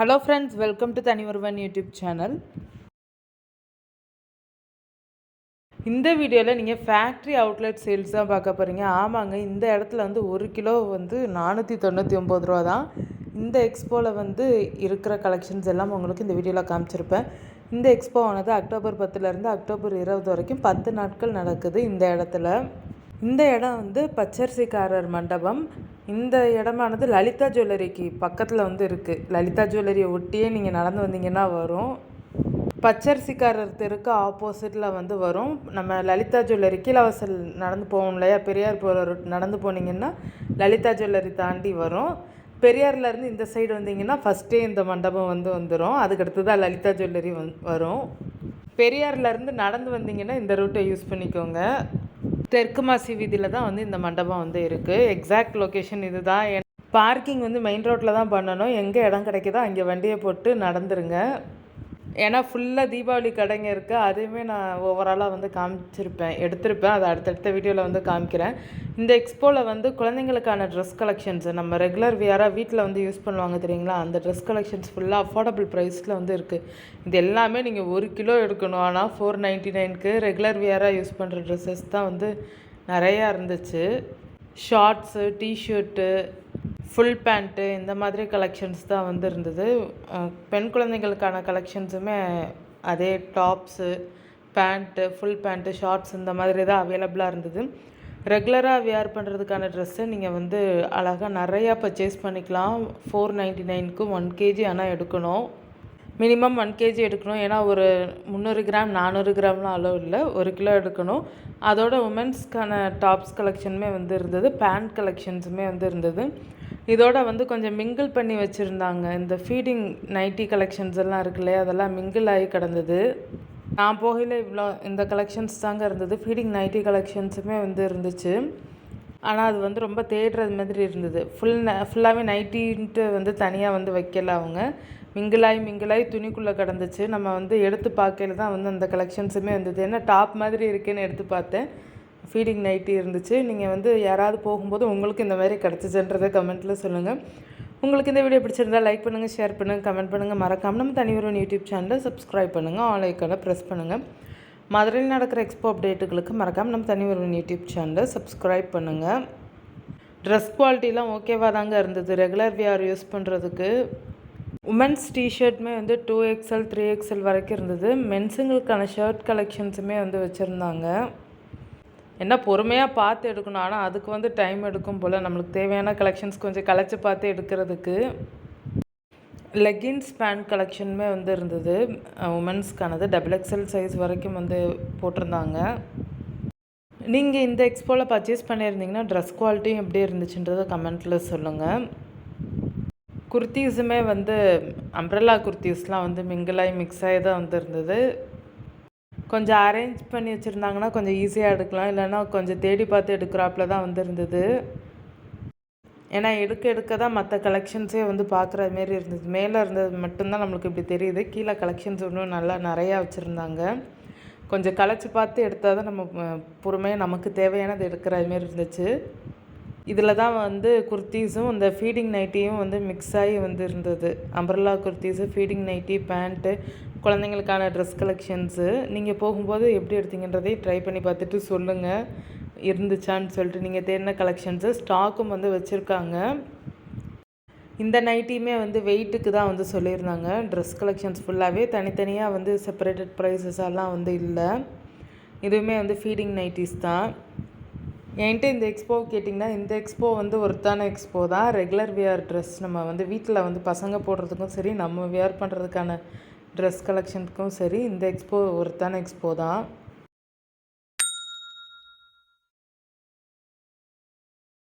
Hello friends welcome to தனி ஒருவன் YouTube channel இந்த வீடியோவில் நீங்கள் ஃபேக்ட்ரி அவுட்லெட் சேல்ஸ் தான் பார்க்க போகிறீங்க ஆமாங்க இந்த இடத்துல வந்து ஒரு கிலோ வந்து நானூற்றி தொண்ணூற்றி ஒம்பது ரூபா தான். இந்த எக்ஸ்போவில் வந்து இருக்கிற கலெக்ஷன்ஸ் எல்லாம் உங்களுக்கு இந்த வீடியோவில் காமிச்சிருப்பேன். இந்த எக்ஸ்போ ஆனது அக்டோபர் பத்துலேருந்து அக்டோபர் இருபது வரைக்கும் பத்து நாட்கள் நடக்குது இந்த இடத்துல. இந்த இடம் வந்து பச்சரிசிக்காரர் மண்டபம். இந்த இடமானது லலிதா ஜுவல்லரிக்கு பக்கத்தில் வந்து இருக்குது லலிதா ஜுவல்லரியை ஒட்டியே நீங்கள் நடந்து வந்தீங்கன்னா வரும். பச்சரிசிக்காரர் தெருக்கு ஆப்போசிட்டில் வந்து வரும். நம்ம லலிதா ஜுவல்லரி கீழவாசல் நடந்து போவோம் இல்லையா? பெரியார் போகிற ரூட் நடந்து போனீங்கன்னா லலிதா ஜுவல்லரி தாண்டி வரும். பெரியார்லேருந்து இந்த சைடு வந்தீங்கன்னா ஃபஸ்ட்டே இந்த மண்டபம் வந்து வந்துடும் அதுக்கடுத்து தான் லலிதா ஜுவல்லரி வந் வரும். பெரியார்லேருந்து நடந்து வந்தீங்கன்னா இந்த ரூட்டை யூஸ் பண்ணிக்கோங்க. தெற்கு மாசி வீதியில் தான் வந்து இந்த மண்டபம் வந்து இருக்குது எக்ஸாக்ட் லொக்கேஷன் இது தான் பார்க்கிங் வந்து மெயின் ரோட்டில் தான் பண்ணணும். எங்கே இடம் கிடைக்குதோ அங்கே வண்டியை போட்டு நடந்துருங்க. ஏன்னா ஃபுல்லாக தீபாவளி கடைங்க இருக்குது அதையுமே நான் ஓவராலாக வந்து காமிச்சிருப்பேன். எடுத்திருப்பேன். அதை அடுத்தடுத்த வீடியோவில் வந்து காமிக்கிறேன். இந்த எக்ஸ்போவில் வந்து குழந்தைங்களுக்கான ட்ரெஸ் கலெக்ஷன்ஸ் நம்ம ரெகுலர் வியராக வீட்டில் வந்து யூஸ் பண்ணுவாங்க தெரியுங்களா? அந்த ட்ரெஸ் கலெக்ஷன்ஸ் ஃபுல்லாக அஃபோர்டபுள் ப்ரைஸில் வந்து இருக்குது இது எல்லாமே நீங்கள் ஒரு கிலோ எடுக்கணும். ஆனால் ஃபோர் நைன்ட்டி நைனுக்கு ரெகுலர் வியராக யூஸ் பண்ணுற ட்ரெஸ்ஸஸ் தான் வந்து நிறையா இருந்துச்சு. ஷார்ட்ஸு டிஷர்ட்டு ஃபுல் பேண்ட்டு இந்த மாதிரி கலெக்ஷன்ஸ் தான் வந்து இருந்தது பெண் குழந்தைகளுக்கான கலெக்ஷன்ஸுமே அதே tops pant full pant shorts இந்த மாதிரி தான் அவைலபிளாக இருந்தது. ரெகுலராக வியர் பண்ணுறதுக்கான ட்ரெஸ்ஸை நீங்கள் வந்து அழகாக நிறையா பர்ச்சேஸ் பண்ணிக்கலாம். ஃபோர் நைன்ட்டி நைனுக்கு ஒன் கேஜி ஆனால் எடுக்கணும். மினிமம் ஒன் கேஜி எடுக்கணும். ஏன்னா ஒரு முந்நூறு கிராம் நானூறு கிராம்லாம் அளவு இல்லை. ஒரு கிலோ எடுக்கணும். அதோட உமன்ஸ்க்கான டாப்ஸ் கலெக்ஷனுமே வந்து இருந்தது. பேண்ட் கலெக்ஷன்ஸுமே வந்து இருந்தது. இதோட வந்து கொஞ்சம் மிங்கிள் பண்ணி வச்சுருந்தாங்க. இந்த ஃபீடிங் நைட்டி கலெக்ஷன்ஸ் எல்லாம் இருக்கு இல்லையா? அதெல்லாம் மிங்கிள் ஆகி கிடந்தது. நான் போகையில் இவ்வளோ இந்த கலெக்ஷன்ஸ் தாங்க இருந்தது. ஃபீடிங் நைட்டி கலெக்ஷன்ஸுமே வந்து இருந்துச்சு. ஆனால் அது வந்து ரொம்ப தேடுறது மாதிரி இருந்தது. ஃபுல் ஃபுல்லாகவே நைட்டின்ட்டு வந்து தனியாக வந்து வைக்கல அவங்க. மிங்கிளாகி மிங்கிளாகி துணிக்குள்ளே கிடந்துச்சு. நம்ம வந்து எடுத்து பார்க்கையில தான் வந்து அந்த கலெக்ஷன்ஸுமே இருந்தது என்ன டாப் மாதிரி இருக்கேன்னு எடுத்து பார்த்தேன். ஃபீடிங் நைட்டி இருந்துச்சு. நீங்கள் வந்து யாராவது போகும்போது உங்களுக்கு இந்த மாதிரி கிடச்சிச்சுன்றதை கமெண்ட்டில் சொல்லுங்கள் உங்களுக்கு இந்த வீடியோ பிடிச்சிருந்தா லைக் பண்ணுங்கள் ஷேர் பண்ணுங்கள் கமெண்ட் பண்ணுங்கள் மறக்காமல் நம்ம தனி யூடியூப் சேனலை சப்ஸ்கிரைப் பண்ணுங்கள் ஆல் ஐக்கானை ப்ரெஸ் பண்ணுங்கள் மதுரையில் நடக்கிற எக்ஸ்போ அப்டேட்டுகளுக்கு மறக்காமல் நம்ம தனி யூடியூப் சேனலை சப்ஸ்கிரைப் பண்ணுங்கள் ட்ரெஸ் குவாலிட்டிலாம் ஓகேவாக தாங்க இருந்தது. ரெகுலர் வியார் யூஸ் பண்ணுறதுக்கு உமன்ஸ் டிஷர்ட்டுமே வந்து டூ எக்ஸ்எல் த்ரீ எக்ஸ்எல் வரைக்கும் இருந்தது. மென்ஸுங்களுக்கான ஷர்ட் கலெக்ஷன்ஸுமே வந்து வச்சுருந்தாங்க. என்ன பொறுமையாக பார்த்து எடுக்கணும். ஆனால் அதுக்கு வந்து டைம் எடுக்கும் போல் நம்மளுக்கு தேவையான கலெக்ஷன்ஸ் கொஞ்சம் கலைச்சி பார்த்து எடுக்கிறதுக்கு லெகின்ஸ் பேண்ட் கலெக்ஷனுமே வந்து இருந்தது. உமன்ஸ்க்கானது டபுள் எக்ஸ்எல் சைஸ் வரைக்கும் வந்து போட்டிருந்தாங்க. நீங்கள் இந்த எக்ஸ்போவில் பர்ச்சேஸ் பண்ணியிருந்தீங்கன்னா ட்ரெஸ் குவாலிட்டியும் எப்படி இருந்துச்சுன்றதை கமெண்ட்டில் சொல்லுங்கள் குர்த்தீஸுமே வந்து அம்ப்ரல்லா குர்த்தீஸ்லாம் வந்து மிங்கிளாகி மிக்ஸ் ஆகி தான் வந்து இருந்தது. கொஞ்சம் அரேஞ்ச் பண்ணி வச்சுருந்தாங்கன்னா கொஞ்சம் ஈஸியாக எடுக்கலாம். இல்லைன்னா கொஞ்சம் தேடி பார்த்து எடுக்கிறாப்புல தான் வந்துருந்தது ஏன்னா எடுக்க எடுக்க தான் மற்ற கலெக்ஷன்ஸே வந்து பார்க்குற மாரி இருந்தது. மேலே இருந்தது மட்டும்தான் நம்மளுக்கு இப்படி தெரியுது. கீழே கலெக்ஷன்ஸ் இன்னும் நல்லா நிறையா வச்சுருந்தாங்க. கொஞ்சம் கலைச்சி பார்த்து எடுத்தால் தான் நம்ம பொறுமையாக நமக்கு தேவையானது எடுக்கிற மாரி இருந்துச்சு. இதில் தான் வந்து குர்த்தீஸும் இந்த ஃபீடிங் நைட்டியும் வந்து மிக்ஸ் ஆகி வந்து இருந்தது. Umbrella kurtis feeding nightie pant குழந்தைங்களுக்கான dress collections நீங்கள் போகும்போது எப்படி எடுத்தீங்கன்றதை ட்ரை பண்ணி பார்த்துட்டு சொல்லுங்கள் இருந்துச்சான்னு சொல்லிட்டு நீங்கள் தேடின கலெக்ஷன்ஸு ஸ்டாக்கும் வந்து வச்சுருக்காங்க. இந்த நைட்டியுமே வந்து வெயிட்டுக்கு தான் வந்து சொல்லியிருந்தாங்க. ட்ரெஸ் கலெக்ஷன்ஸ் ஃபுல்லாகவே தனித்தனியாக வந்து செப்பரேட்டட் ப்ரைஸஸ் எல்லாம் வந்து இல்லை. இதுவுமே வந்து ஃபீடிங் நைட்டிஸ் தான். என்கிட்ட இந்த எக்ஸ்போ கேட்டிங்கன்னா இந்த எக்ஸ்போ வந்து ஒருத்தான எக்ஸ்போ தான். ரெகுலர் வியர் ட்ரெஸ் நம்ம வந்து வீட்டில் வந்து பசங்க போடுறதுக்கும் சரி நம்ம வியர் பண்ணுறதுக்கான ட்ரெஸ் கலெக்ஷனுக்கும் சரி இந்த எக்ஸ்போ ஒருத்தான எக்ஸ்போ தான்.